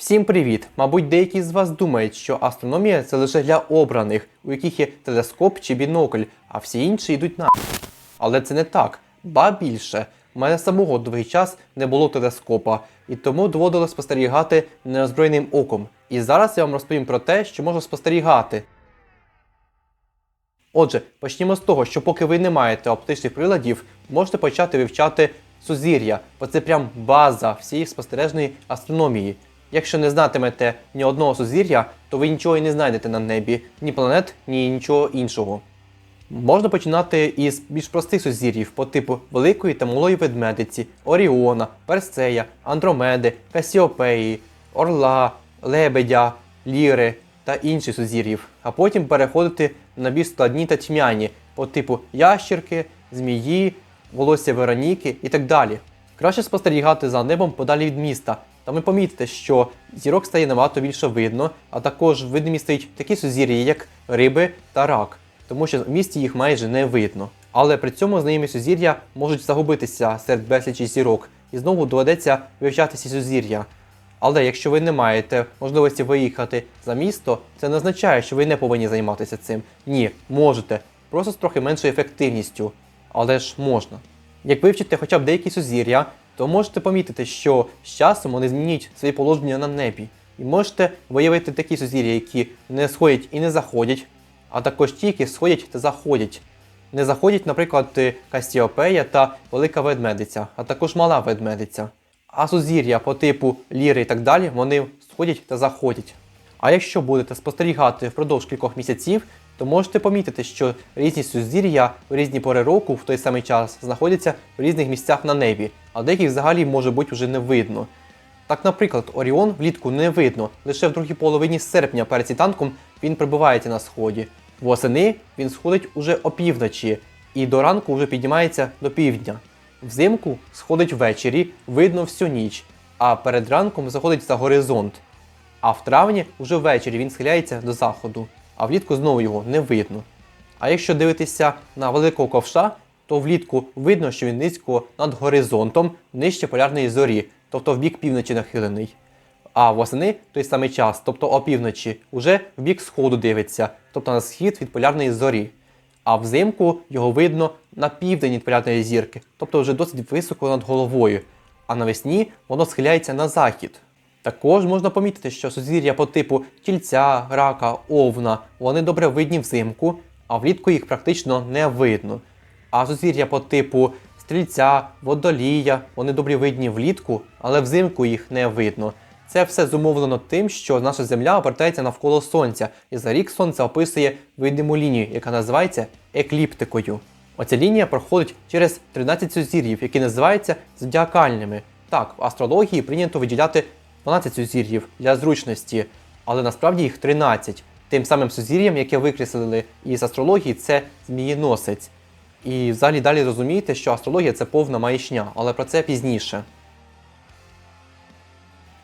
Всім привіт! Мабуть, деякі з вас думають, що астрономія це лише для обраних, у яких є телескоп чи бінокль, а всі інші йдуть на. Але це не так. Ба більше. У мене самого довгий час не було телескопа, і тому доводилось спостерігати неозброєним оком. І зараз я вам розповім про те, що можу спостерігати. Отже, почнімо з того, що поки ви не маєте оптичних приладів, можете почати вивчати сузір'я, бо це прям база всієї спостережної астрономії. Якщо не знатимете ні одного сузір'я, то ви нічого і не знайдете на небі, ні планет, ні нічого іншого. Можна починати із більш простих сузір'їв по типу Великої та Малої Ведмедиці, Оріона, Персея, Андромеди, Касіопеї, Орла, Лебедя, Ліри та інших сузір'їв, а потім переходити на більш складні та тьмяні по типу ящірки, змії, волосся Вероніки і так далі. Краще спостерігати за небом подалі від міста. Там ви помітите, що зірок стає набагато більше видно, а також видимі стають такі сузір'я, як риби та рак, тому що в місті їх майже не видно. Але при цьому знайомі сузір'я можуть загубитися серед безлічі зірок, і знову доведеться вивчати ці сузір'я. Але якщо ви не маєте можливості виїхати за місто, це не означає, що ви не повинні займатися цим. Ні, можете, просто з трохи меншою ефективністю. Але ж можна. Як вивчите хоча б деякі сузір'я, то можете помітити, що з часом вони змінюють своє положення на небі. І можете виявити такі сузір'я, які не сходять і не заходять, а також ті, які сходять та заходять. Не заходять, наприклад, Кастіопея та Велика Ведмедиця, а також Мала Ведмедиця. А сузір'я по типу ліри і так далі, вони сходять та заходять. А якщо будете спостерігати впродовж кількох місяців, то можете помітити, що різні сузір'я в різні пори року в той самий час знаходяться в різних місцях на небі, а деяких взагалі може бути вже не видно. Так, наприклад, Оріон влітку не видно, лише в другій половині серпня перед світанком він прибувається на сході. Восени він сходить уже опівночі і до ранку вже піднімається до півдня. Взимку сходить ввечері, видно всю ніч, а перед ранком заходить за горизонт. А в травні вже ввечері він схиляється до заходу, а влітку знову його не видно. А якщо дивитися на великого ковша, то влітку видно, що він низько над горизонтом нижче полярної зорі, тобто в бік півночі нахилений. А восени той самий час, тобто опівночі, уже в бік сходу дивиться, тобто на схід від полярної зорі. А взимку його видно на південь від полярної зірки, тобто вже досить високо над головою. А навесні воно схиляється на захід. Також можна помітити, що сузір'я по типу тільця, рака, овна, вони добре видні взимку, а влітку їх практично не видно. А сузір'я по типу стрільця, водолія, вони добре видні влітку, але взимку їх не видно. Це все зумовлено тим, що наша Земля обертається навколо Сонця, і за рік Сонце описує видиму лінію, яка називається екліптикою. Оця лінія проходить через 13 сузір'їв, які називаються зодіакальними. Так, в астрології прийнято виділяти 12 сузір'їв для зручності, але насправді їх 13. Тим самим сузір'ям, яке викреслили із астрології, це змієносець. І взагалі далі розумієте, що астрологія це повна маячня, але про це пізніше.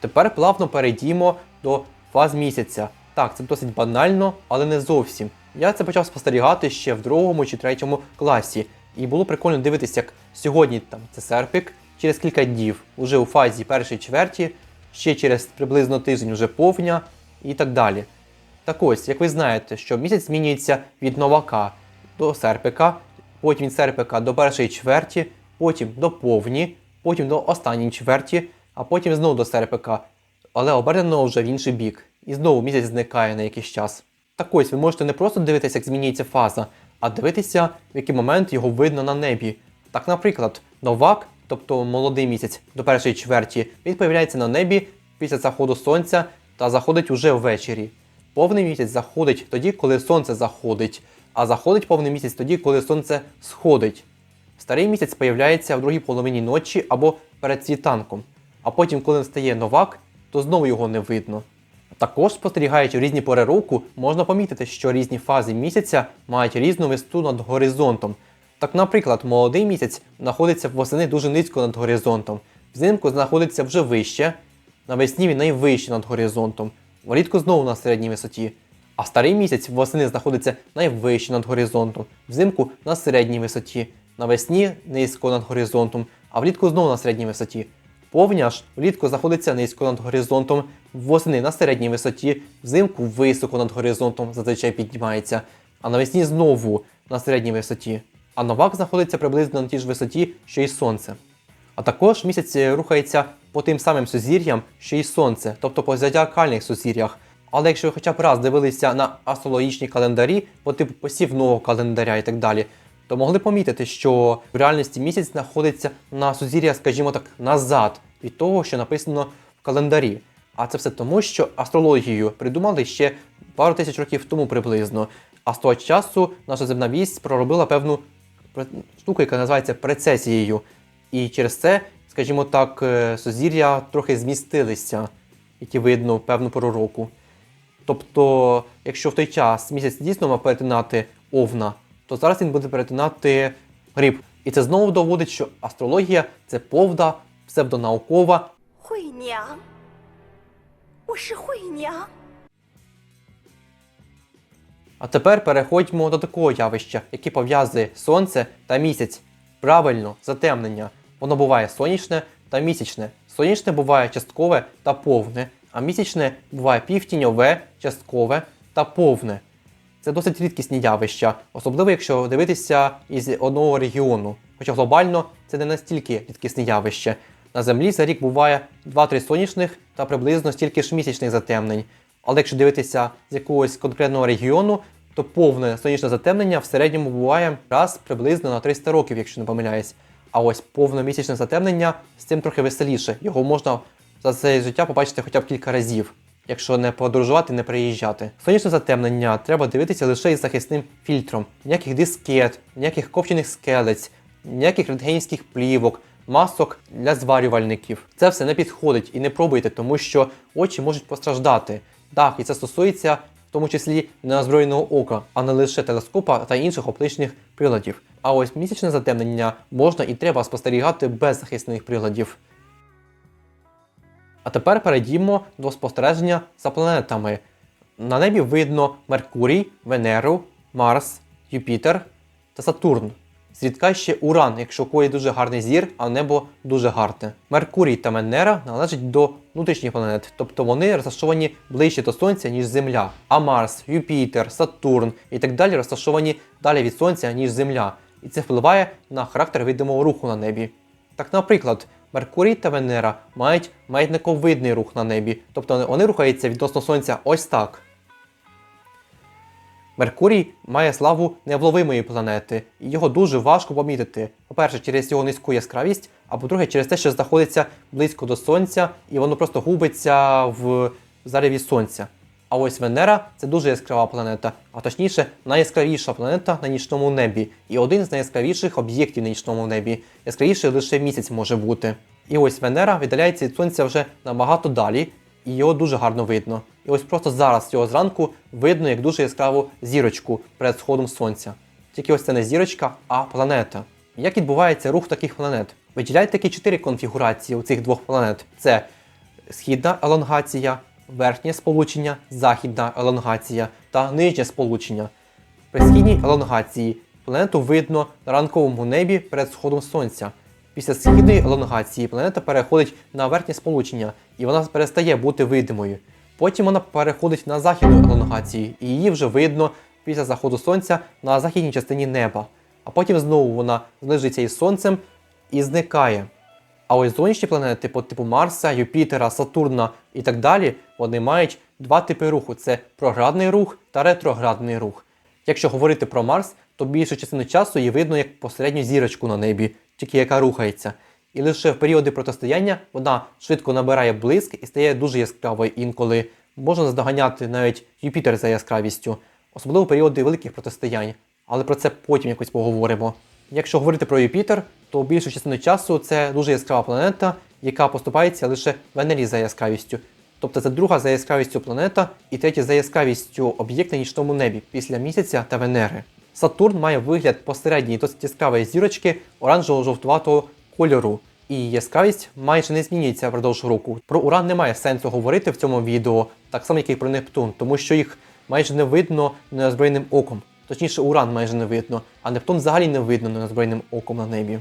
Тепер плавно перейдімо до фаз місяця. Так, це досить банально, але не зовсім. Я це почав спостерігати ще в другому чи третьому класі. І було прикольно дивитися, як сьогодні там це серпик, через кілька днів, уже у фазі першої чверті, ще через приблизно тиждень вже повня і так далі. Так ось, як ви знаєте, що місяць змінюється від новака до серпика, потім від серпика до першої чверті, потім до повні, потім до останньої чверті, а потім знову до серпика, але обернено вже в інший бік. І знову місяць зникає на якийсь час. Так ось ви можете не просто дивитися, як змінюється фаза, а дивитися, в який момент його видно на небі. Так, наприклад, новак, тобто молодий місяць до першої чверті, він появляється на небі після заходу сонця та заходить уже ввечері. Повний місяць заходить тоді, коли сонце заходить, а заходить повний місяць тоді, коли сонце сходить. Старий місяць появляється в другій половині ночі або перед світанком, а потім, коли настає новак, то знову його не видно. Також, спостерігаючи різні пори року, можна помітити, що різні фази місяця мають різну висоту над горизонтом. Так, наприклад, молодий місяць знаходиться восени дуже низько над горизонтом, взимку знаходиться вже вище, навесні він найвище над горизонтом, влітку знову на середній висоті. А старий місяць восени знаходиться найвище над горизонтом, взимку на середній висоті, навесні низько над горизонтом, а влітку знову на середній висоті. Повня ж влітку знаходиться низько над горизонтом, восени на середній висоті, взимку високо над горизонтом зазвичай піднімається, а навесні знову на середній висоті. А новак знаходиться приблизно на тій ж висоті, що й сонце. А також місяць рухається по тим самим сузір'ям, що й сонце, тобто по зодіакальних сузір'ях. Але якщо ви хоча б раз дивилися на астрологічні календарі, по типу посівного календаря і так далі, то могли помітити, що в реальності місяць знаходиться на сузір'я, скажімо так, назад від того, що написано в календарі. А це все тому, що астрологію придумали ще пару тисяч років тому приблизно. А з того часу наша земна вісь проробила певну штука, яка називається прецесією. І через це, скажімо так, е, сузір'я трохи змістилися, які видно в певну пору року. Тобто, якщо в той час місяць дійсно мав перетинати овна, то зараз він буде перетинати гриб. І це знову доводить, що астрологія це повда, псевдонаукова. Хуйня Хуйня. А тепер переходьмо до такого явища, яке пов'язує сонце та місяць. Правильно, затемнення. Воно буває сонячне та місячне. Сонячне буває часткове та повне, а місячне буває півтіньове, часткове та повне. Це досить рідкісні явища, особливо якщо дивитися із одного регіону. Хоча глобально це не настільки рідкісне явище. На землі за рік буває 2-3 сонячних та приблизно стільки ж місячних затемнень. Але якщо дивитися з якогось конкретного регіону, то повне сонячне затемнення в середньому буває раз приблизно на 300 років, якщо не помиляюсь. А ось повне місячне затемнення з цим трохи веселіше. Його можна за це життя побачити хоча б кілька разів, якщо не подорожувати, не приїжджати. Сонячне затемнення треба дивитися лише із захисним фільтром. Ніяких дискет, ніяких копчених скелець, ніяких рентгенівських плівок, масок для зварювальників. Це все не підходить і не пробуйте, тому що очі можуть постраждати. Так, і це стосується тому числі неозброєного ока, а не лише телескопа та інших оптичних приладів. А ось місячне затемнення можна і треба спостерігати без захисних приладів. А тепер перейдімо до спостереження за планетами. На небі видно Меркурій, Венеру, Марс, Юпітер та Сатурн. Зрідка ще Уран, якщо у кого дуже гарний зір, а небо дуже гарне. Меркурій та Венера належать до внутрішніх планет, тобто вони розташовані ближче до Сонця, ніж Земля. А Марс, Юпітер, Сатурн і так далі розташовані далі від Сонця, ніж Земля. І це впливає на характер видимого руху на небі. Так, наприклад, Меркурій та Венера мають маятниковидний рух на небі, тобто вони рухаються відносно Сонця ось так. Меркурій має славу невловимої планети, і його дуже важко помітити. По-перше, через його низьку яскравість, а по-друге, через те, що знаходиться близько до Сонця, і воно просто губиться в зареві Сонця. А ось Венера це дуже яскрава планета, а точніше, найяскравіша планета на нічному небі, і один з найяскравіших об'єктів на нічному небі. Яскравіший лише місяць може бути. І ось Венера віддаляється від Сонця вже набагато далі, і його дуже гарно видно. І ось просто зараз цього зранку видно як дуже яскраву зірочку перед сходом сонця. Тільки ось це не зірочка, а планета. Як відбувається рух таких планет? Виділяють такі чотири конфігурації у цих двох планет: це східна елонгація, верхнє сполучення, західна елонгація та нижнє сполучення. При східній елонгації планету видно на ранковому небі перед сходом сонця. Після східної елонгації планета переходить на верхнє сполучення і вона перестає бути видимою. Потім вона переходить на західну елонгацію, і її вже видно після заходу сонця на західній частині неба. А потім знову вона зближується із сонцем і зникає. А ось зовнішні планети по типу Марса, Юпітера, Сатурна і так далі, вони мають два типи руху: це проградний рух та ретроградний рух. Якщо говорити про Марс, то більшу частину часу її видно як посередню зірочку на небі, тільки яка рухається. І лише в періоди протистояння вона швидко набирає блиск і стає дуже яскравою інколи. Можна наздоганяти навіть Юпітер за яскравістю, особливо в періоди великих протистоянь. Але про це потім якось поговоримо. Якщо говорити про Юпітер, то більшу частину часу це дуже яскрава планета, яка поступається лише Венері за яскравістю. Тобто це друга за яскравістю планета і третя за яскравістю об'єкт на нічному небі після місяця та Венери. Сатурн має вигляд посередньої досить яскравої зірочки оранжево-жовтуватого кольору. І яскравість майже не змінюється впродовж року. Про Уран немає сенсу говорити в цьому відео, так само як і про Нептун, тому що їх майже не видно неозброєним оком. Точніше, Уран майже не видно, а Нептун взагалі не видно неозброєним оком на небі.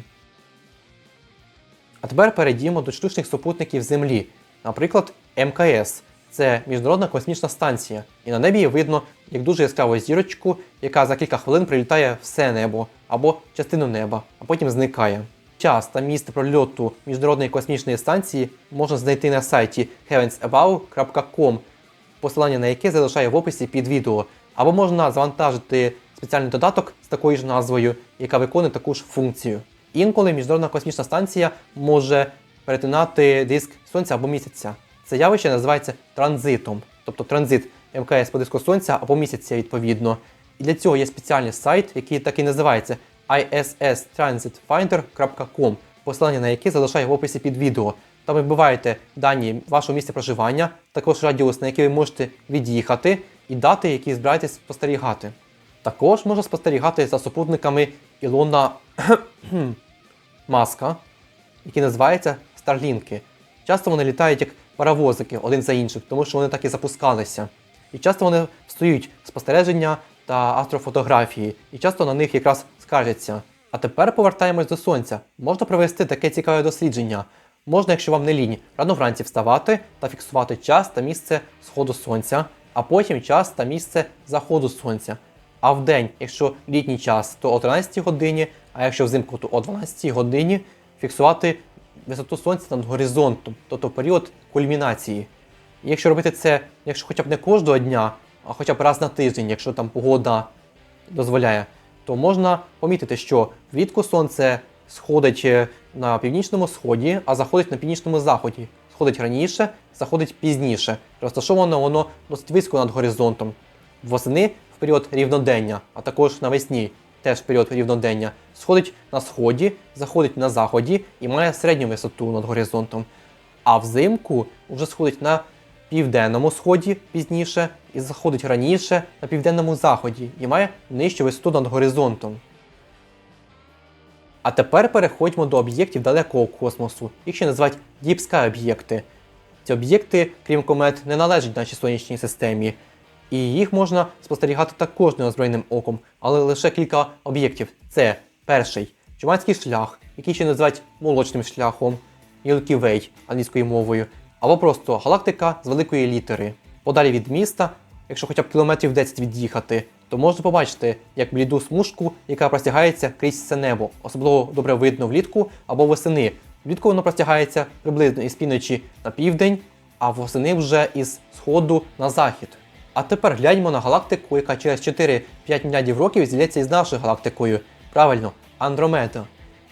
А тепер перейдімо до штучних супутників Землі. Наприклад, МКС це Міжнародна космічна станція, і на небі видно як дуже яскраву зірочку, яка за кілька хвилин прилітає все небо або частину неба, а потім зникає. Час та місце прольоту Міжнародної космічної станції можна знайти на сайті heavensabove.com, посилання на яке залишаю в описі під відео, або можна завантажити спеціальний додаток з такою ж назвою, яка виконує таку ж функцію. Інколи Міжнародна космічна станція може перетинати диск Сонця або місяця. Це явище називається транзитом, тобто транзит МКС по диску Сонця або місяця відповідно. І для цього є спеціальний сайт, який так і називається isstransitfinder.com, посилання на яке залишаю в описі під відео. Там ви вбиваєте дані вашого місця проживання, також радіус, на який ви можете від'їхати, і дати, які збираєтесь спостерігати. Також можна спостерігати за супутниками Ілона Маска, які називаються Старлінки. Часто вони літають як паровозики один за іншим, тому що вони так і запускалися. І часто вони встають спостереження та астрофотографії, і часто на них якраз скаржаться. А тепер повертаємось до сонця. Можна провести таке цікаве дослідження. Можна, якщо вам не лінь, рано вранці вставати та фіксувати час та місце сходу сонця, а потім час та місце заходу сонця. А в день, якщо літній час, то о 13 годині, а якщо взимку, то о 12 годині фіксувати висоту сонця над горизонтом, тобто період кульмінації. І якщо робити це, якщо хоча б не кожного дня, а хоча б раз на тиждень, якщо там погода дозволяє, то можна помітити, що влітку сонце сходить е, на північному сході, а заходить на північному заході. Сходить раніше, заходить пізніше. Розташовано воно досить високо над горизонтом. Восени в період рівнодення, а також навесні, теж в період рівнодення, сходить на сході, заходить на заході і має середню висоту над горизонтом. А взимку вже сходить на південному сході пізніше і заходить раніше на південному заході і має нижчу висоту над горизонтом. А тепер переходьмо до об'єктів далекого космосу, їх ще називають Sky об'єкти. Ці об'єкти, крім комет, не належать нашій сонячній системі, і їх можна спостерігати також неозброєним оком, але лише кілька об'єктів. Це перший Чуманський шлях, який ще називають молочним шляхом, Way англійською мовою, або просто галактика з великої літери. Подалі від міста, якщо хоча б кілометрів 10 від'їхати, то можна побачити як бліду смужку, яка простягається крізь все небо. Особливо добре видно влітку або восени. Влітку воно простягається приблизно із півночі на південь, а восени вже із сходу на захід. А тепер гляньмо на галактику, яка через 4-5 мільярдів років зілється із нашою галактикою. Правильно, Андромеда.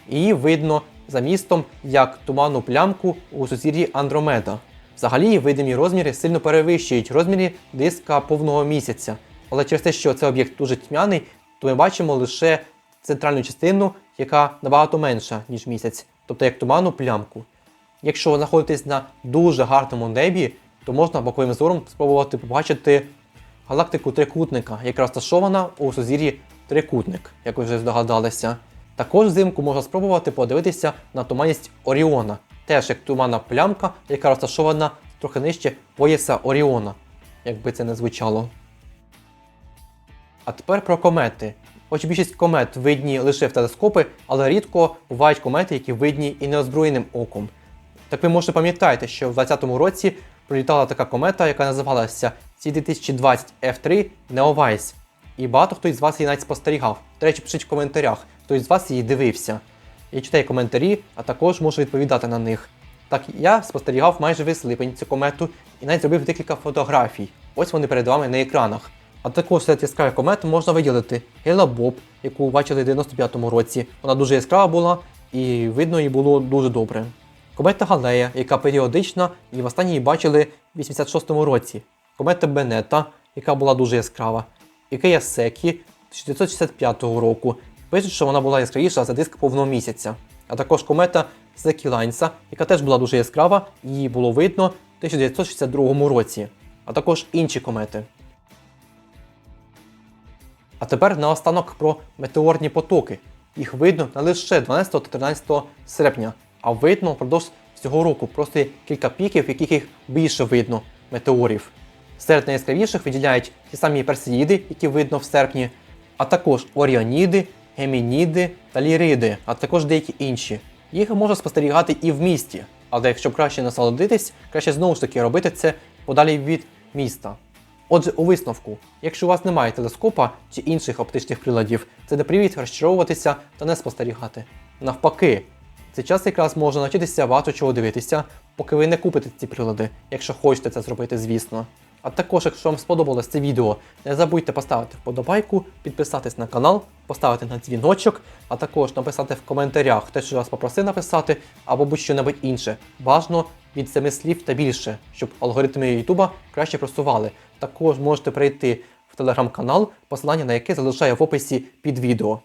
Її видно за містом як туманну плямку у сузір'ї Андромеда. Взагалі видимі розміри сильно перевищують розміри диска повного місяця. Але через те, що цей об'єкт дуже тьмяний, то ми бачимо лише центральну частину, яка набагато менша, ніж місяць, тобто як туманну плямку. Якщо ви знаходитесь на дуже гарному небі, то можна боковим зором спробувати побачити галактику трикутника, яка розташована у сузір'ї трикутник, як ви вже здогадалися. Також взимку можна спробувати подивитися на туманність Оріона, теж як туманна плямка, яка розташована трохи нижче пояса Оріона, як би це не звучало. А тепер про комети. Хоч більшість комет видні лише в телескопи, але рідко бувають комети, які видні і неозброєним оком. Так ви може пам'ятаєте, що в 2020 році пролітала така комета, яка називалася C2020 F3 Neowise. І багато хто із вас її навіть спостерігав. До речі, пишіть в коментарях, хто із вас її дивився. Я читаю коментарі, а також можу відповідати на них. Так я спостерігав майже весь липень цю комету і навіть зробив декілька фотографій. Ось вони перед вами на екранах. А також серед яскравих комет можна виділити Гейла Боб, яку бачили в 95-му році. Вона дуже яскрава була і видно її було дуже добре. Комета Галея, яка періодична, і в останній її бачили в 86-му році. Комета Бенета, яка була дуже яскрава. І Кея Секі 1965 року. Пишуть, що вона була яскравіша за диск повного місяця. А також комета Секі яка теж була дуже яскрава, її було видно в 1962 році. А також інші комети. А тепер наостанок про метеорні потоки. Їх видно не лише 12 та 13 серпня, а видно впродовж всього року. Просто кілька піків, в яких їх більше видно метеорів. Серед найяскравіших виділяють ті самі персеїди, які видно в серпні, а також оріоніди, гемініди та ліриди, а також деякі інші. Їх можна спостерігати і в місті, але якщо краще насолодитись, краще знову ж таки робити це подалі від міста. Отже, у висновку, якщо у вас немає телескопа чи інших оптичних приладів, це не привід розчаровуватися та не спостерігати. Навпаки, цей час якраз можна навчитися багато чого дивитися, поки ви не купите ці прилади, якщо хочете це зробити, звісно. А також, якщо вам сподобалось це відео, не забудьте поставити вподобайку, підписатись на канал, поставити на дзвіночок, а також написати в коментарях те, що вас попросив написати, або будь-що інше. Бажано від семи слів та більше, щоб алгоритми Ютуба краще просували. Також можете перейти в телеграм-канал, посилання на яке залишаю в описі під відео.